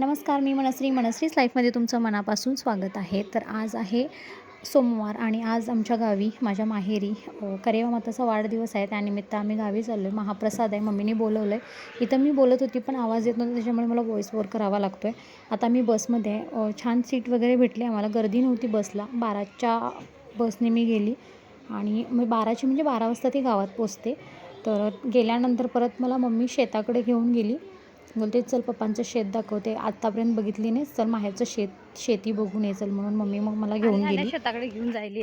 नमस्कार मी मनश्री. मनश्रीच लाईफमध्ये तुमचं मनापासून स्वागत आहे. तर आज आहे सोमवार आणि आज आमच्या गावी माझ्या माहेरी करेवा माताचा वाढदिवस आहे. त्यानिमित्त आम्ही गावी चाललो आहे महाप्रसाद आहे. मम्मीने बोलवलं आहे इथं मी बोलत होती पण आवाज येत नव्हता. त्याच्यामुळे मला व्हॉईस ओवर करावा लागतो आहे आता मी बसमध्ये आहे. छान सीट वगैरे भेटली आम्हाला. गर्दी नव्हती बसला बाराच्या बसने मी गेली. आणि मी बाराची म्हणजे बारा वाजता ती गावात पोचते. तर गेल्यानंतर परत मला मम्मी शेताकडे घेऊन गेली. बोलते चल पप्पांचं शेत दाखवते. आतापर्यंत बघितली नाही. चल माहेरचं शेत शेती बघून ये. चल म्हणून मम्मी मग मला घेऊन गेली. शेताकडे घेऊन जायली.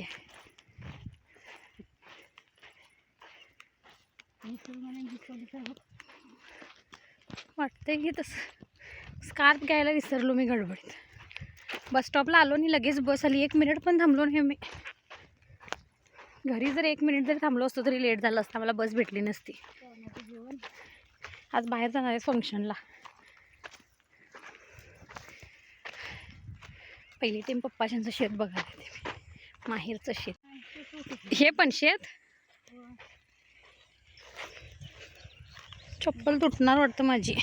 वाटतंय की तसं स्कार्फ घ्यायला विसरलो मी गडबडीत. बस स्टॉपला आलो आणि लगेच बस आली. एक मिनिट पण थांबलो नाही मी. घरी जर एक मिनिट जरी थांबलो असतो तरी लेट झालं असतं. मला बस भेटली नसती. आज बाहेर जाणार आहे फंक्शनला. पहिली टाईम पप्पाशांचं शेत बघायला मी माहेरचं शेत. हे पण शेत? चप्पल तुटणार वाटतं माझी.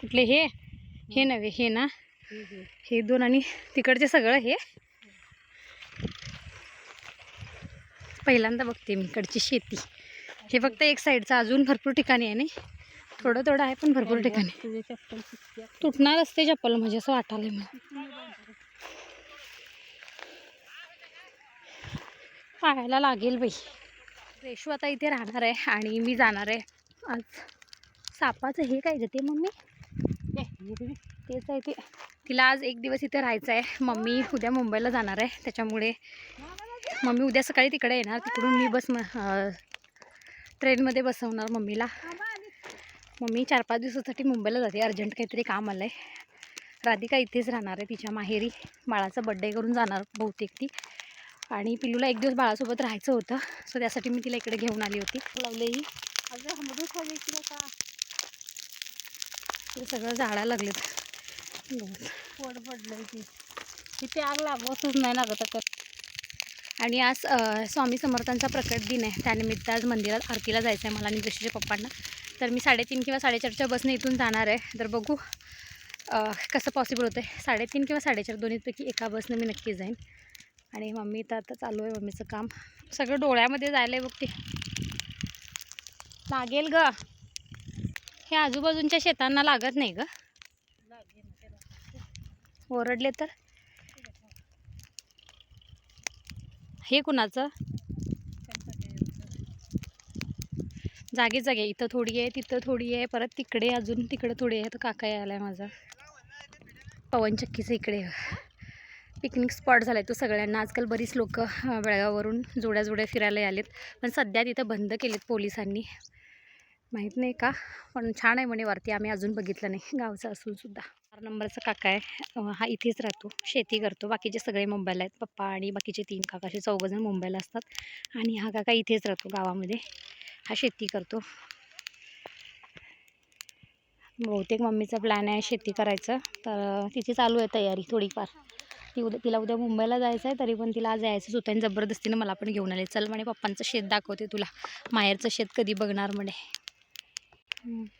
कुठले हे? हे नव्हे हे ना? हे दोन आणि तिकडचे सगळं हे? पहिल्यांदा बघते मी इकडची शेती. हे फक्त एक साईडचं अजून भरपूर ठिकाणी आहे नाही? थोडं थोडं आहे पण भरपूर ठिकाणी. तुटणार असते चप्पल म्हणजे असं वाटायला मला. पाहायला लागेल बाई. रेशू आता इथे राहणार आहे आणि मी जाणार आहे. आज सापाचं हे काय ग ते मम्मी? तेच आहे ते. तिला आज एक दिवस इथे राहायचं आहे. मम्मी उद्या मुंबईला जाणार आहे. त्याच्यामुळे मम्मी उद्या सकाळी तिकडे येणार. तिकडून मी बस म- ट्रेनमध्ये बसवणार मम्मीला. मम्मी चार पाच दिवसासाठी मुंबईला जाते. अर्जंट काहीतरी काम आलं आहे राधिका इथेच राहणार आहे तिच्या माहेरी. बाळाचा बड्डे करून जाणार बहुतेक ती. आणि पिल्लूला एक दिवस बाळासोबत राहायचं होतं. सो त्यासाठी मी तिला इकडे घेऊन आली होती. लावलेही ते सगळं झाडा लागलेत. पोट पडलं की. तिथे आग लागवतच नाही लागत आता. आणि आज स्वामी समर्थांचा प्रकट दिन आहे. त्यानिमित्त आज मंदिरात आरतीला जायचं आहे मला आणि जशीच्या पप्पांना. तर मी साडेतीन किंवा साडेचारच्या बसने इथून जाणार आहे. तर बघू कसं पॉसिबल होतं आहे साडेतीन किंवा साडेचार दोन्हीपैकी एका बसने मी नक्की जाईन. आणि मम्मी तर आता चालू आहे मम्मीचं काम. सगळं डोळ्यामध्ये जायला आहे बघ ते लागेल ग. हे आजूबाजूंच्या शेतांना लागत नाही ग. ओरडले तर? हे कुणाचं? जागे जागे इथं थोडी आहे तिथं थोडी आहे परत तिकडे अजून तिकडे थोडी आहे तर काका यायला आहे माझा पवनचक्कीचं इकडे. पिकनिक स्पॉट झाला आहे तो सगळ्यांना. आजकाल बरीच लोक बेळगाववरून जोड्या जोड्या फिरायला आलेत. पण सध्या तिथं बंद केलेत पोलिसांनी. माहीत नाही का? पण छान आहे म्हणे वरती. आम्ही अजून बघितलं नाही. गावचं असूनसुद्धा चार नंबरचा काका आहे. हा इथेच राहतो. शेती करतो. बाकीचे सगळे मुंबईला आहेत. पप्पा आणि बाकीचे तीन काका असे चौघजण मुंबईला असतात. आणि हा काका इथेच राहतो गावामध्ये. हा शेती करतो. बहुतेक मम्मीचा प्लॅन आहे शेती करायचं. तर तिची चालू आहे तयारी थोडीफार. ती उद्या तिला उद्या मुंबईला जायचं आहे. तरी पण तिला आज यायचं होतं आणि जबरदस्तीनं मला पण घेऊन आले. चल म्हणे पप्पांचं शेत दाखवते तुला. माहेरचं शेत कधी बघणार म्हणे.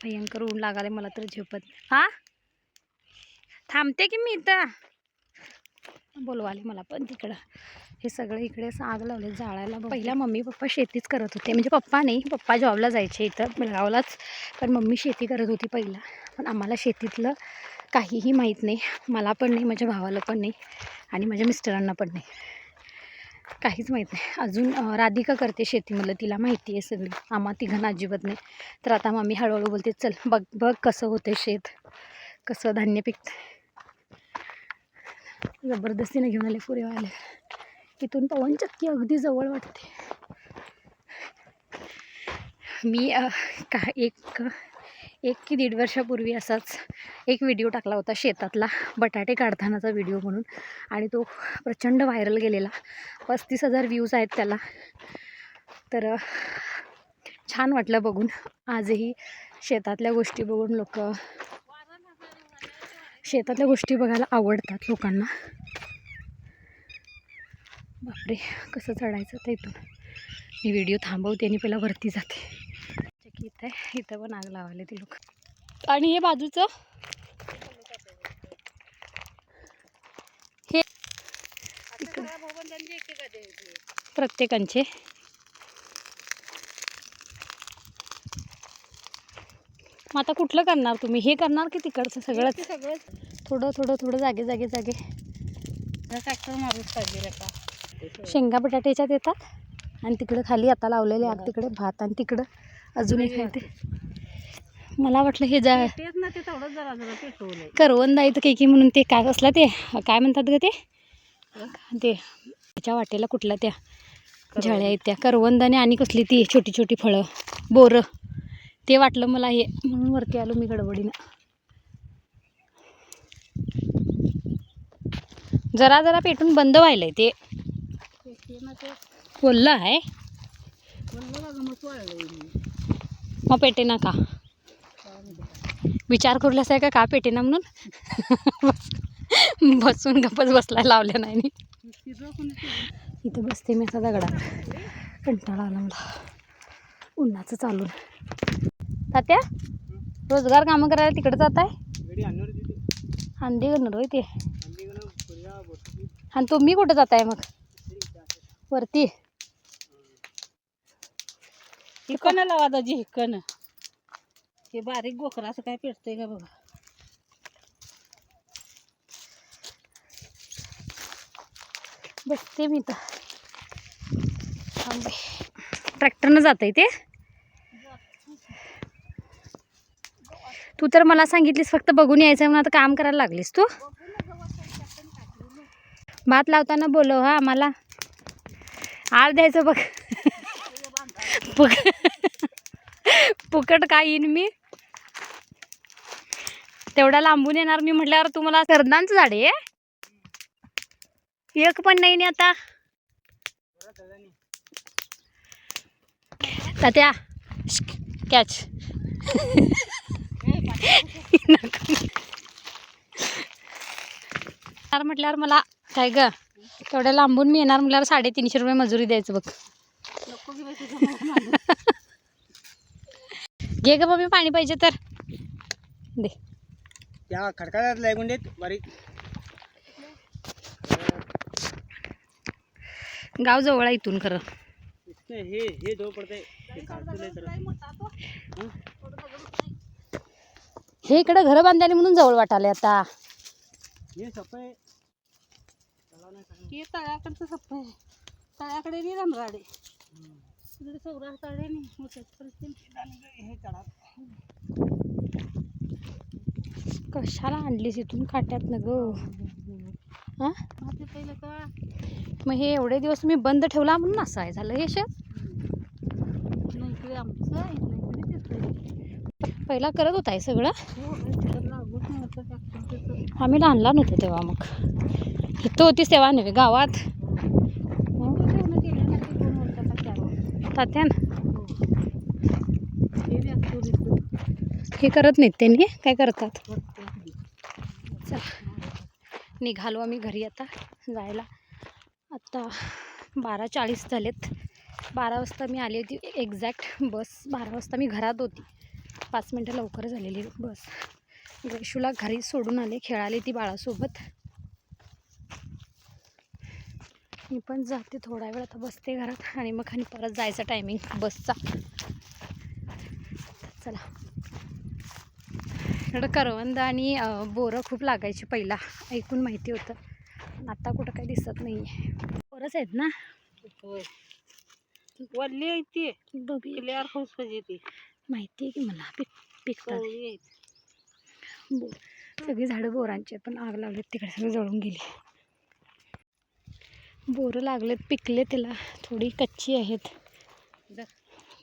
भयंकर ऊन लागाले मला तर झेपत हां? थांबते की मी इथं? बोलवाले मला पण तिकडं. हे सगळं इकडे साग आग लावले जाळायला पहिला मम्मी पप्पा शेतीच करत होते. म्हणजे पप्पा नाही पप्पा जॉबला जायचे इथं बेळगावलाच पण मम्मी शेती करत होती पहिला. पण आम्हाला शेतीतलं काहीही माहीत नाही. मला पण नाही माझ्या भावाला पण नाही आणि माझ्या मिस्टरांना पण नाही. काहीच माहीत नाही. अजून राधिका करते शेतीमधलं तिला माहिती आहे सगळी. आम्हा तिघांना अजिबात नाही. तर आता मम्मी हळूहळू बोलते चल बघ बघ कसं होतं शेत. कसं धान्य पिकतं जबरदस्तीने घेऊन आले पुरेवाले. इथून पवनचक्की अगदी जवळ वाटते. मी का एक एक की दीड वर्षापूर्वी असाच एक व्हिडिओ टाकला होता शेतातला बटाटे काढतानाचा व्हिडिओ म्हणून. आणि तो प्रचंड व्हायरल गेलेला. पस्तीस हजार व्ह्यूज आहेत त्याला. तर छान वाटलं बघून. आजही शेतातल्या गोष्टी बघून लोक शेतातल्या गोष्टी बघायला आवडतात लोकांना. बापरे कसं चढायचं तर इथून. मी व्हिडिओ थांबवते आणि पहिला वरती जाते. की इथं आहे. इथं पण आग लावायला ते लोक. आणि हे बाजूचं? हे. प्रत्येकांचे. मग आता कुठलं करणार तुम्ही? हे करणार की तिकडचं सगळंच? सगळंच. थोडं थोडं थोडं जागे जागे जागे. ट्रॅक्टर मारूच पाहिजे का शेंगा बटाट्याच्यात येतात. आणि तिकडं खाली आता लावलेले आग तिकडे भात आणि तिकडं अजून एक आहे ते मला वाटलं हे जा करवंद तर काही की म्हणून ते काय कसलं ते? काय म्हणतात ग ते? ते त्याच्या वाटेला कुठल्या त्या झळ्या आहेत त्या. करवंदाने आणि कसली ती छोटी छोटी फळं? बोरं. ते वाटलं मला हे म्हणून वरती आलो मी गडबडीनं. जरा जरा पेटून बंद व्हायलंय ते. ते बोललं आहे. मग पेटे ना का विचार करूलास आहे का का पेटे ना म्हणून? बसून गपच बसला लावल्या नाही इथं बसते मी असा दगडात. कंटाळा आला मला. उन्हाचं चालून तात्या रोजगार कामं करायला तिकडे जात आहे अंडी करणार होय ते. आणि तुम्ही कुठं जात आहे मग? वरती. हिकनं लावा दाजी हिकनं हे बारीक गोखरा असं काय पेटतंय का बघा. बसते मी तर ट्रॅक्टरनं जात आहे ते. तू तर मला सांगितलीस फक्त बघून यायचं म्हणून आता काम करायला लागलीस तू. भात लावताना बोलव हा आम्हाला आळ द्यायचं बघ. पुक फुकट काय येईन मी? तेवढा लांबून येणार मी म्हटल्यावर तुम्हाला करदांचं झाड आहे एक पण नाही ना आता. तात्या कॅच. येणार म्हटल्यावर मला काय ग? तेवढ्या लांबून मी येणार म्हटल्यावर साडेतीनशे रुपये मजुरी द्यायचं बघ. घे ग मम्मी पाणी पाहिजे तर. दे. त्या खडकाळ्यात लागून देत बारीक. गाव जवळ आहे इथून खरं. हे हे जवळ पडतंय. हे इकडं घरं बांधायला म्हणून जवळ वाटाले आता. हे सफाई तलाव नाही का? हे तळ्याकडचं सप्प आहे. तळ्याकडे नाही रमराडे. तिकडे चौरा तळे नाही. हे कशाला आणलीस इथून काट्यात न ग? हा? ते पहिलं का? मग हे एवढे दिवस मी बंद ठेवला म्हणून असं आहे. झालं हे शेत नाही इकडे आमचं इकडे इकडे तिकडे पहिला करत होता हे सगळं. हो आम्ही लहान लहान होतो तेव्हा मग. इथं होतीस तेव्हा नव्हे गावात. हं? तात्यान? हे. हे करत नाहीत त्यांनी? काय करतात. चला. निघालो आम्ही घरी आता जायला. आता बारा चाळीस झालेत. बारा वाजता मी आली होती एक्झॅक्ट बस बारा वाजता मी घरात होती. पाच मिनटं लवकर झालेली बस. ग्रेशूला घरी सोडून आले खेळाली ती बाळासोबत. मी पण जाते थोडा वेळ आता बसते घरात आणि मग आणि परत जायचा टायमिंग बसचा. चला. इकडं करवंद आणि बोरं खूप लागायची पहिला ऐकून माहिती होतं. आता कुठं काही दिसत नाही आहे बोरच आहेत ना? वल्ली आहे ती. हाऊस पाहिजे ती. माहिती आहे की मला पिक पिकतात. बोर सगळी झाडं बोरांची पण आग लावलीत तिकडे सगळी जळून गेली. बोरं लागलेत पिकले त्याला थोडी कच्ची आहेत.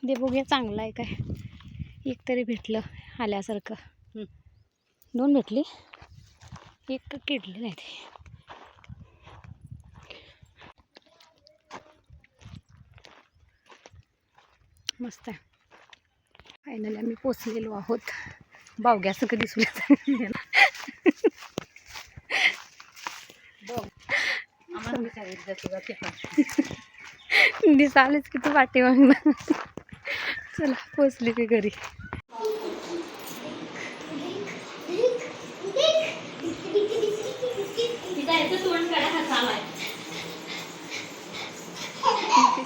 दे बघूया चांगलं आहे काय? एक तरी भेटलं आल्यासारखं. दोन भेटली? एक किडले नाही ते. मस्त आहे. फायनली आम्ही पोचलेलो आहोत. बावग्याचं कधी दिसून आम्हाला दिसालेच किती वाटे मग. चला पोचले की घरी.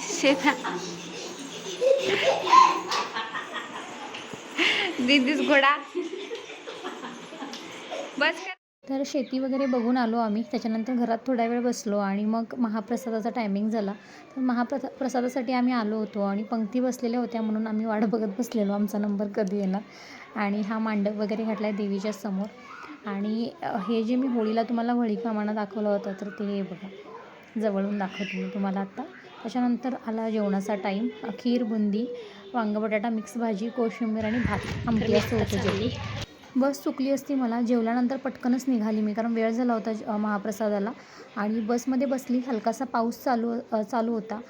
शेत शेता दिदीच घोडा. बस तर शेती वगैरे बघून आलो आम्ही. त्याच्यानंतर घरात थोडा वेळ बसलो आणि मग महाप्रसादाचा टायमिंग झाला. तर महाप्रसा प्रसादासाठी आम्ही आलो होतो आणि पंक्ती बसलेल्या होत्या म्हणून आम्ही वाट बघत बसलेलो. आमचा नंबर कधी येणार? आणि हा मांडव वगैरे घातला आहे देवीच्या समोर. आणि हे जे मी होळीला तुम्हाला वळीकामाना दाखवलं होतं तर ते हे बघा. जवळून दाखवते मी तुम्हाला आत्ता त्याच्यानंतर आला जेवणाचा टाईम खीर बुंदी वांग बटाटा मिक्स भाजी कोशिंबीर आणि भात. आमटी असं होतं जेवली बस चुकली असती मला. जेवल्यानंतर पटकनच निघाली मी कारण वेळ झाला होता ज- महाप्रसादाला. आणि बसमध्ये बसली. हलकासा पाऊस चालू चालू होता.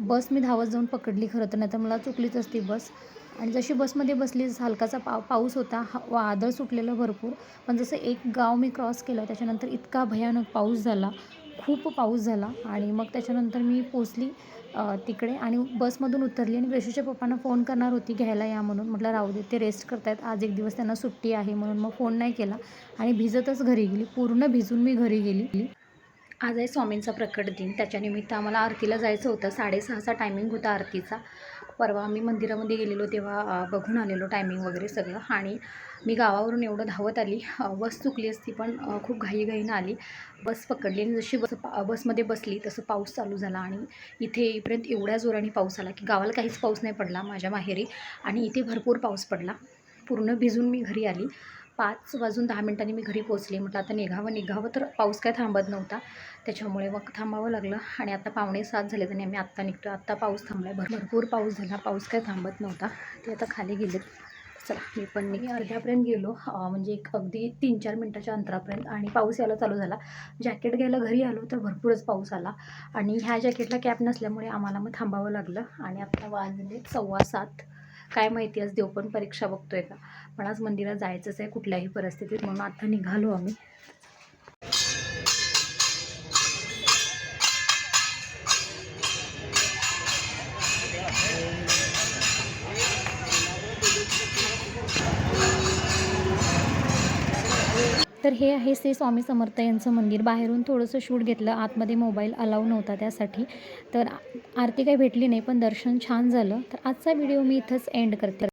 बस मी धावत जाऊन पकडली खरं तर नाही तर मला चुकलीच असती बस. आणि जशी बसमध्ये बसली जसं हलकासा पा पाऊस होता हा वादळ सुटलेलं भरपूर. पण जसं एक गाव मी क्रॉस केलं त्याच्यानंतर इतका भयानक पाऊस झाला. खूप पाऊस झाला आणि मग त्याच्यानंतर मी पोचली तिकडे आणि बसमधून उतरली आणि वेशूच्या पप्पांना फोन करणार होती घ्यायला या म्हणून. म्हटलं राहू दे ते रेस्ट करतायत. आज एक दिवस त्यांना सुट्टी आहे म्हणून मग फोन नाही केला आणि भिजतच घरी गेली. पूर्ण भिजून मी घरी गेली. आज आहे स्वामींचा प्रकट दिन. त्याच्यानिमित्त आम्हाला आरतीला जायचं होतं. साडेसहाचा टायमिंग होता आरतीचा. परवा आम्ही मंदिरामध्ये गेलेलो तेव्हा बघून आलेलो टायमिंग वगैरे सगळं आणि मी गावावरून एवढं धावत आली. बस चुकली असती पण खूप घाईघाईनं आली. बस पकडली आणि जशी बस बसमध्ये बसली तसं पाऊस चालू झाला आणि इथे इथेपर्यंत एवढ्या जोराने पाऊस आला की गावाला काहीच पाऊस नाही पडला माझ्या माहेरी आणि इथे भरपूर पाऊस पडला. पूर्ण भिजून मी घरी आली. पाच वाजून दहा मिनटांनी मी घरी पोचले म्हटलं आता निघावं निघावं तर पाऊस काय थांबत नव्हता. त्याच्यामुळे मग थांबावं लागलं आणि आता पावणे सात झाले आणि आम्ही आत्ता निघतो आत्ता पाऊस थांबला आहे भर भरपूर पाऊस झाला. पाऊस काय थांबत नव्हता. ते आता खाली गेलेत. चला मी पण मी अर्ध्यापर्यंत गेलो. म्हणजे एक अगदी तीन चार मिनटाच्या अंतरापर्यंत. आणि पाऊस यायला चालू झाला. जॅकेट घ्यायला घरी आलो तर भरपूरच पाऊस आला. आणि ह्या जॅकेटला कॅप नसल्यामुळे आम्हाला मग थांबावं लागलं. आणि आत्ता वाजले सव्वा सात. काय माहिती आज देव पण परीक्षा बघतोय का? पण आज मंदिरात जायचंच आहे कुठल्याही परिस्थितीत म्हणून आता निघालो आम्ही. तर हे आहे श्री स्वामी समर्थ यांचं मंदिर. बाहेरून थोडंसं शूट घेतलं आतमध्ये मोबाईल अलाव नव्हता त्यासाठी. तर आरती काही भेटली नाही पण दर्शन छान झालं. तर आजचा व्हिडिओ मी इथंच एंड करते.